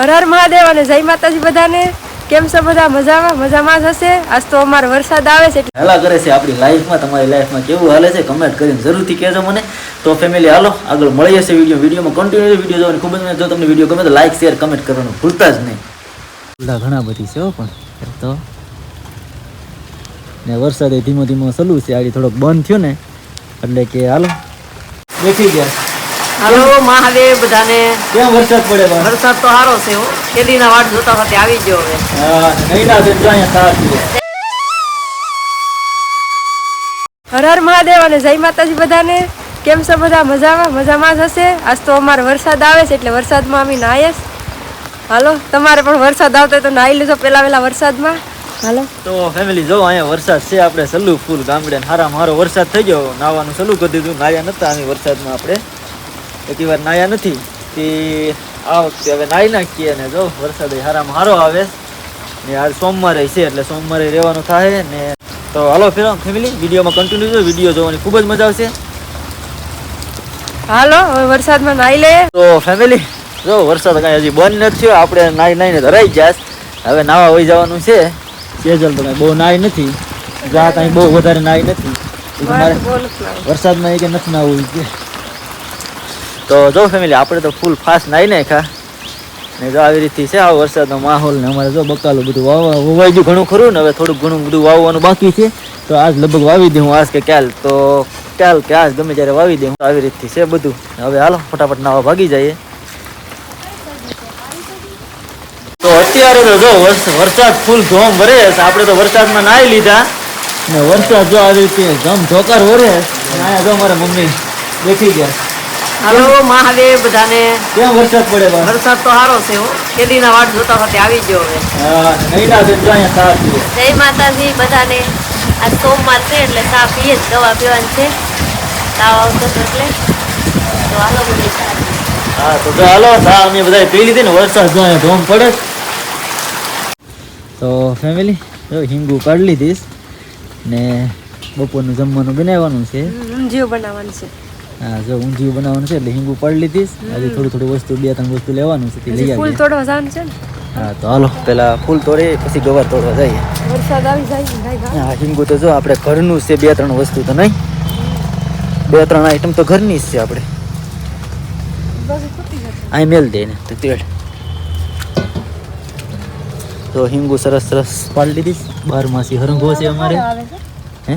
હર હર મહાદેવ અને જય માતાજી બધાને. કેમ છો બધા? મજામાં? મજામાં જ હશે? આજ તો અમારો વરસાદ આવે છે હેલા કરે છે આપણી લાઈફમાં તમારી લાઈફમાં કેવું હાલે છે? કમેન્ટ કરીને જરૂરથી કહેજો મને. તો ફેમિલી હાલો આગળ મળી જશે વીડિયો વિડીયોમાં કન્ટિન્યુ વીડિયો જોવાની ખૂબ જ મને જો તમને વીડિયો ગમે તો લાઈક શેર કમેન્ટ કરવાનું ભૂલતા જ નહીં. ભૂલતા ઘણા બધી છે હો પણ તો. ને વરસાદે ધીમો ધીમો સલું છે આડી થોડોક બંધ થયો ને એટલે કે હાલો. દેખી ગયા. હાલો મહાદેવ બધાને. કેમ વરસાદ પડે વરસાદ તો સારો છે હો. કેદીના વાટ જોતા સાથે આવી ગયો હવે. હા નૈના છે જો અહીંયા સાથ છે હર હર મહાદેવ અને જય માતાજી બધાને. કેમ છો બધા? મજામાં? મજામાં જ હશે? આજ તો અમારો વરસાદ આવે છે એટલે વરસાદમાં અમે નાહીએ હાલો તમારે પણ વરસાદ આવતો હોય તો નાહી લેજો પેલા પેલા વરસાદમાં. હાલો. તો ફેમિલી જો અહીંયા વરસાદ છે આપણે સલ્લુ ફૂલ ગામડે ને હારા મારો વરસાદ થઈ ગયો. નાવાનું સલ્લુ કરી દીધું. નાયા નતા અહીં વરસાદમાં આપણે. એક વાર નાયા નથી. તે આ વખતે હવે નાહી નાખીએ ને જો વરસાદ હારામાં હારો આવે. ને આજ સોમવારે છે એટલે સોમવારે રહેવાનું થાય ને તો હાલો ફેરો ફેમિલી વિડીયોમાં કન્ટિન્યુ જો વીડિયો જોવાની ખૂબ જ મજા આવશે. હાલો હવે વરસાદમાં નાહી લે. તો ફેમિલી જો વરસાદ કાંઈ હજી બંધ નથી થયો આપણે નાહી નાહીને ધરાઈ જાય હવે નાવા વહી જવાનું છે. સેજલ તો બહુ નાઈ નથી. જા કાંઈ બહુ વધારે નાહી નથી. વરસાદમાં એ કે નથી નાવું કે. તો જો ફેમિલી આપણે તો ફૂલ ફાસ્ટ નાઈ નાખ્યા. ને જો આવી રીતે છે આ વરસાદનો માહોલ ને અમારે જો બકાલું બધું વાવવા વવાઈ ગયું ઘણું ખરું ને હવે થોડુંક ઘણું બધું વાવવાનું બાકી છે. તો આજ લગભગ વાવી દઉં આજ કે ક્યાલ તો ક્યાલ કે આજ ગમે ત્યારે વાવી દઉં આવી રીતથી છે બધું. હવે હાલો, ફટાફટ નાવા ભાગી જઈએ. તો અત્યારે તો જો વરસ- વરસાદ ફૂલ ધોમ વરે છે. આપણે તો વરસાદમાં નાહી લીધા. ને વરસાદ જો આવી રીતે ધમ ધોકાર વરે અહીંયા જો મારા મમ્મી દેખી ગયા. હાલો મહાદેવ બધાને. કેમ વરસાદ પડે બા? વરસાદ તો સારો છે હો. કેદીના વાટ જોતા સાથે આવી ગયો હવે. જય માતાજી બધાને. આ સોમવાર છે એટલે ચા પીએ જ દવા પીવાની છે. તાવ આવતો એટલે. તો હાલો બધી હા તો જો હાલો ચા અમે બધા પી લીધી ને વરસાદ જો અહીંયા ધોમ પડે તો ફેમિલી જો હિંગુ કાઢી લીધીશ ને બપોરનું જમવાનું બનાવવાનું છે. ઊંધિયું બનાવવાનું છે. હા જો ઊંધિયું બનાવવાનું છે એટલે હિંગુ પાડી લીધીશ હજી થોડી થોડી વસ્તુ બે ત્રણ વસ્તુ લેવાનું છે તે લઈ આવી ફૂલ તોડવા જવાનું છે હા તો હાલો પેલા ફૂલ તોડી પછી ગવાર તોડવા જઈએ. વરસાદ આવી જાય. હા હિંગુ તો જો આપણે ઘરનું છે બે ત્રણ વસ્તુ તો નહીં. બે ત્રણ આઈટમ તો ઘરની જ છે આપણે. અહીં મેલ દે ને તો તેડ. તો હિંગુ સરસ સરસ પાડી લીધી બારમાસી હરંગો છે અમારે. હે?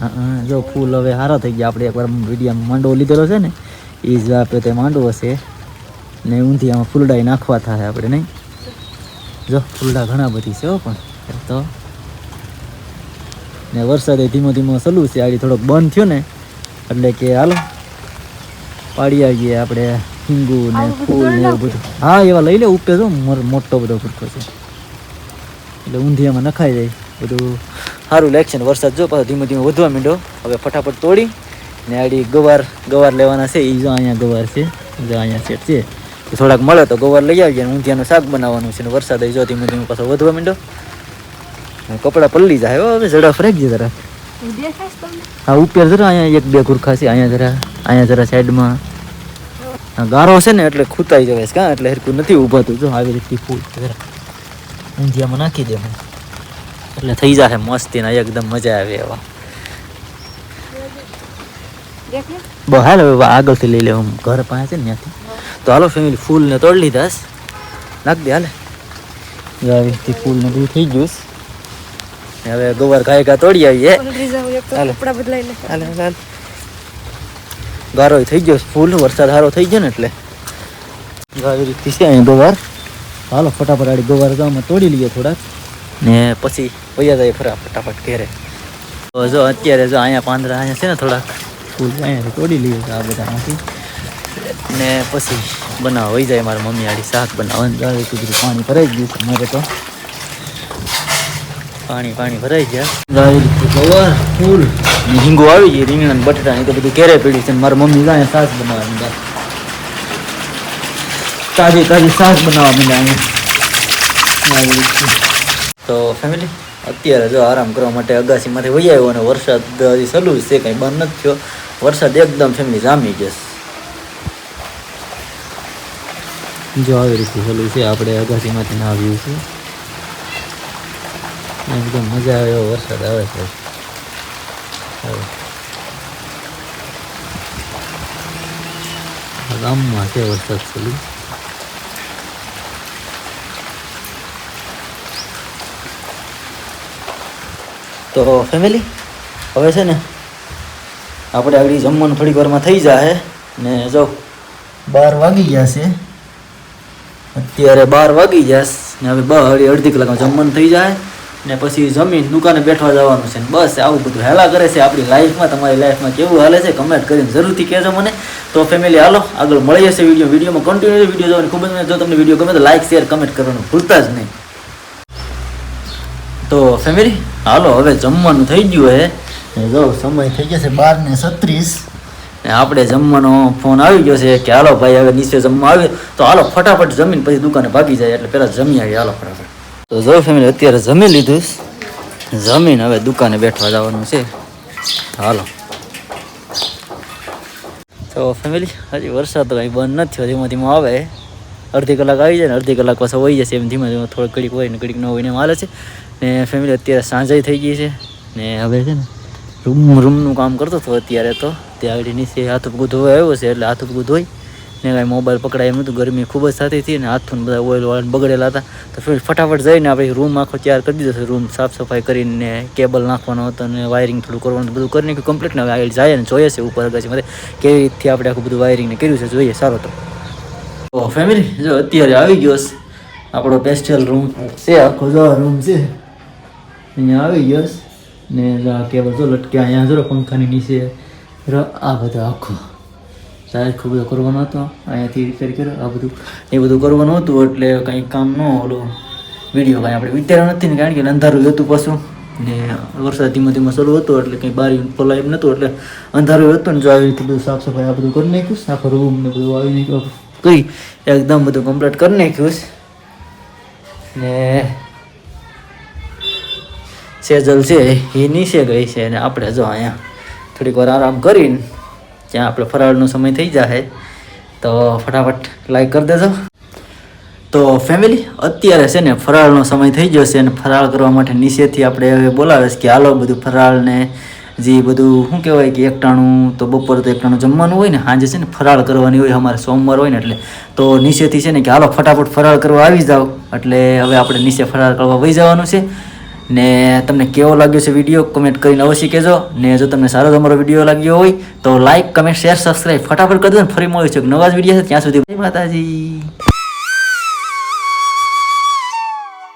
હા જો ફૂલ હવે સારા થઈ ગયા. આપણે એકવાર વીડિયો માંડવો લીધેલો છે ને એ જ આપણે તે માંડવો હશે ને ઊંધિયામાં ફૂલડાઈ નાખવા થાય આપણે નહીં? જો ફૂલડા ઘણા બધી છે પણ તો. ને વરસાદે ધીમો ધીમો સલું છે. આડી થોડોક બંધ થયો ને એટલે કે હાલો પાડી આવીએ આપણે હિંગુ ને ફૂલ ને એવું બધું. હા એવા લઈ લે ઉપે જો મોટો બધો ફૂટકો છે. એટલે ઊંધિયામાં નખાઈ જાય બધું. સારું લાગશે ને વરસાદ જો પાછો ધીમે ધીમે વધવા માંડ્યો. હવે ફટાફટ તોડી ને આડી ગવાર ગવાર લેવાના છે એ જો અહીંયા ગવાર છે જો અહીંયા સેટ છે. થોડાક મળે તો ગવાર લઈ આવીએ ને ઊંધિયાનું શાક બનાવવાનું છે ને વરસાદ જો ધીમે ધીમે પાછો વધવા માંડ્યો. કપડાં પલળી જાય હો હવે ઝડપ રાખજે જરા? હા ઉપર જરા અહીંયા એક બે ગુરખા છે અહીંયા જરા અહીંયા જરા સાઈડમાં. ગારો છે ને એટલે ખૂતાઈ જવાય છે કાં? એટલે હરકું નથી ઊભાતું જો આવી રીતે ફૂલ જરા. ઊંધિયામાં નાખી દે હું. એટલે થઈ જશે મસ્તી ના એકદમ મજા આવે એવા. બહુ હાલ હવે આગળથી લઈ લે હું ઘર પાસે ને ત્યાંથી. તો હાલો ફેમિલી ફૂલ ને તોડી લીધા નાખ દે હાલે. આવી રીતે ફૂલ ને બધું થઈ ગયું હવે ગોબર ગાય ગા તોડી આવીએ. ગારો થઈ ગયો ફૂલ વરસાદ સારો થઈ ગયો ને એટલે. આવી રીતે છે અહીં ગોવાર. હાલો ફટાફટ આડી ગોવાર ગામમાં તોડી લઈએ થોડાક. ને પછી વૈયા જાય ફરા ફટાફટ ઘેરે. જો અત્યારે જો અહીંયા પાંદડા, અહીંયા છે ને થોડાક? ફૂલ અહીંયા તોડી લઈએ આ બધામાંથી. ને પછી બનાવ વહી જાય મારા મમ્મી આડી શાક બનાવવાનું આવી બધું પાણી ભરાઈ ગયું છે મારે તો. પાણી પાણી ભરાઈ ગયા. ફૂલ. હિંગો આવી ગઈ રીંગણા બટાટા ને તો બધું ઘેરે પીડ્યું છે મારા મમ્મી જાય શાક બનાવવાની તાજી તાજી શાક બનાવવા માંડ્યા અહીંયા. તો ફેમિલી અત્યારે જો આરામ કરવા માટે અગાસીમાંથી વહી આવ્યો અને વરસાદ હજી ચાલુ છે, કંઈ બંધ નથી થયો. વરસાદ એકદમ ફેમિલી જામી જશે જો આવી રીતે સલું છે, આપણે અગાસીમાંથી ના આવ્યું છે. એકદમ મજા આવે એવો વરસાદ આવે છે. ગામમાં છે વરસાદ ચાલુ? તો ફેમિલી હવે છે ને, આપણે આગળ જમવાનું થોડીક વારમાં થઈ જાય ને જો, બાર વાગી ગયા છે. અત્યારે બાર વાગી ગયા ને હવે અઢી અડધી કલાકમાં જમવાનું થઈ જાય ને પછી જમીન દુકાને બેઠવા જવાનું છે ને બસ આવું બધું હેલા કરે છે આપણી લાઈફમાં તમારી લાઈફમાં કેવું હાલે છે કમેન્ટ કરીને જરૂરથી કહેજો મને. તો ફેમિલી હાલો, આગળ મળી જશે વીડિયો વિડીયોમાં કન્ટિન્યુ વીડિયો જોવાની ખૂબ જ જો તમને વીડિયો ગમે તો લાઈક શેર કમેન્ટ કરવાનું ભૂલતા જ નહીં. ફેમિલી? હાલો હવે જમવાનું થઈ ગયું હે. જો સમય થઈ જશે બાર ને છત્રીસ. ને આપણે જમવાનો ફોન આવી ગયો છે કે હાલો ભાઈ હવે નીચે જમવા આવે તો હાલો ફટાફટ જમીન પછી દુકાને ભાગી જાય એટલે પહેલાં જમી આવીએ હાલો ફટાફટ. તો જો ફેમિલી અત્યારે જમી લીધું જમીન હવે દુકાને બેઠવા જવાનું છે. હાલો. તો ફેમિલી હજી વરસાદ તો કંઈ બંધ નથી થયો ધીમો ધીમો આવે. અડધી કલાક આવી જાય ને અડધી કલાક પાછો વહી જશે એમ ધીમે ધીમે થોડીક ઘડીક હોય ને ઘડીક ન હોય ને એમ હાલે છે. ને ફેમિલી અત્યારે સાંજે થઈ ગઈ છે ને હવે છે ને રૂમ રૂમનું કામ કરતો હતો અત્યારે તો. ત્યાં આગળ નીચે હાથ પગું ધોવા આવ્યો છે એટલે હાથ પગું ધોઈ ને કાંઈ મોબાઈલ પકડાય એમ નહોતું. ગરમી ખૂબ જ થતી હતી ને હાથું બધા ઓઇલ વાળા બગડેલા હતા. તો ફિર ફટાફટ જઈને આપણે રૂમ આખો તૈયાર કરી દીધો છે. રૂમ સાફ સફાઈ કરીને કેબલ નાખવાનો હતો અને વાયરિંગ થોડું કરવાનું બધું કરીને કમ્પ્લીટ ને આગળ જાય ને જોઈએ છે ઉપર અગાસીમાં કેવી રીતથી આપણે આખું બધું વાયરિંગને કર્યું છે જોઈએ, સારો તો ફેમિલી જો અત્યારે આવી ગયો છે આપણો પેસ્ટલ રૂમ છે, આખો જો રૂમ છે. અહીંયા આવી છે. ને આ કેબલ જો લટક્યા અહીંયા જો પંખાની નીચે. આ બધો આખો. સાહેબ, ખૂબ બધો કરવાનો હતો. અહીંયાથી રિપેર કર્યો. આ બધું, એ બધું કરવાનું હતું, એટલે કંઈ કામ ન ઓલું. વીડિયો કાંઈ આપણે વિચાર્યું નથી ને, કારણ કે અંધારું હતું પાછું. ને વરસાદ ધીમે ધીમે ચાલુ હતો, એટલે કંઈ બારી ખોલાય નહોતું, એટલે અંધારું હતું ને, જો આવી રીતે બધું સાફ સફાઈ આ બધું કરી નાખ્યું, આખો રૂમ ને બધું આવી નાખ્યું કરી, એકદમ બધું કમ્પ્લીટ કરી નાખ્યું ને સેજલ છે, એ નીચે ગઈ છે અને આપણે જો અહીંયા થોડીક વાર આરામ કરીને ત્યાં આપણે ફરાળનો સમય થઈ જાય તો ફટાફટ લાઈક કરી દેજો. તો ફેમિલી અત્યારે છે ને ફરાળનો સમય થઈ ગયો છે અને ફરાળ કરવા માટે નીચેથી આપણે હવે બોલાવે છે કે હાલો બધું ફરાળને જે બધું, શું કહેવાય કે એકટાણું તો બપોર તો એકટાણું જમવાનું હોય ને, સાંજે છે ને ફરાળ કરવાની હોય, અમારે સોમવાર હોય ને એટલે. તો નીચેથી છે ને કે હાલો ફટાફટ ફરાળ કરવા આવી જાઓ, એટલે હવે આપણે નીચે ફરાળ કરવા વહી જવાનું છે. ને તમને કેવો લાગ્યો છે વીડિયો કમેન્ટ કરીને અવશ્ય કહેજો. ને જો તમને સારો તમારો વીડિયો લાગ્યો હોય, તો લાઈક કમેન્ટ શેર સબસ્ક્રાઈબ ફટાફટ કરી દો ને ફરી મળ્યું છે નવા જ વીડિયો છે ત્યાં સુધી માતાજી.